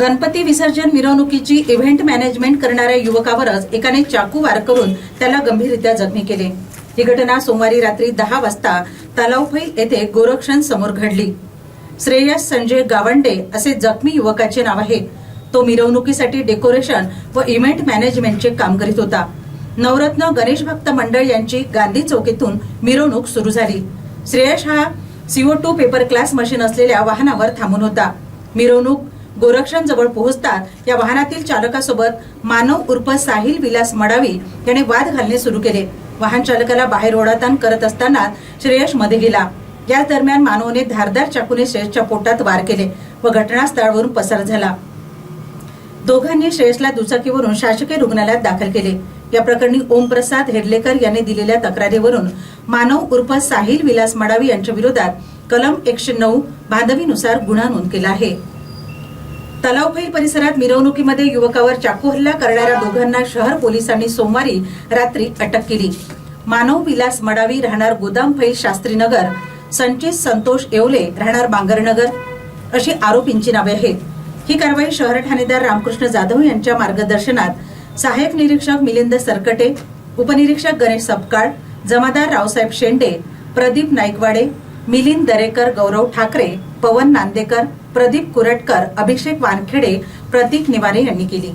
गणपती विसर्जन मिरवणुकीची event management करणाऱ्या युवकावरच एकाने चाकू वार करून त्याला गंभीररित्या जखमी केले. ही घटना सोमवारी रात्री दहा वाजता तलावफै येथे गोरक्षण समोर घडली. श्रेयस संजय गावंडे असे जखमी युवकाचे नाव आहे. तो मिरवणुकीसाठी डेकोरेशन व इव्हेंट मॅनेजमेंटचे काम करीत होता. नवरत्न गणेश भक्त मंडळ यांची गांधी चौकीतून मिरवणूक सुरू झाली. श्रेयश हा CO two paper class machine असलेल्या वाहनावर थांबून होता. मिरवणूक गोरक्षण जवळ पोहोचताच या वाहनातील चालकासोबत मानव उर्फ साहिल विलास मडावी याने वाद घालणे सुरू केले. वाहन चालकाला बाहेर ओढाताण करत असताना श्रेयशमध्ये गेला. याच दरम्यान मानवने धारदार चाकूने श्रेयसच्या पोटात वार केले व घटनास्थळावरून पसार झाला. दोघांनी श्रेयसला दुचाकीवरून शासकीय रुग्णालयात दाखल केले. या प्रकरणी ओमप्रसाद हेडलेकर यांनी दिलेल्या तक्रारीवरून मानव उर्फ साहिल विलास मडावी यांच्या विरोधात कलम एकशे नऊ बांधवीनुसार गुन्हा नोंद केला आहे. तलावफैल परिसरात मिरवणुकीमध्ये युवकावर चाकू हल्ला करणाऱ्या दोघांना शहर पोलिसांनी सोमवारी रात्री अटक केली. मानव विलास मडावी राहणार गोदामफैल शास्त्रीनगर संचित संतोष येवले राहणार बांगरनगर अशी आरोपींची नावे आहेत. ही कारवाई शहर ठाणेदार रामकृष्ण जाधव यांच्या मार्गदर्शनात सहाय्यक निरीक्षक मिलिंद सरकटे उपनिरीक्षक गणेश सपकाळ जमादार रावसाहेब शेंडे प्रदीप नाईकवाडे मिलिंद दरेकर गौरव ठाकरे पवन नांदेकर प्रदीप कुरटकर अभिषेक वानखेडे प्रतीक निवारे यांनी केली.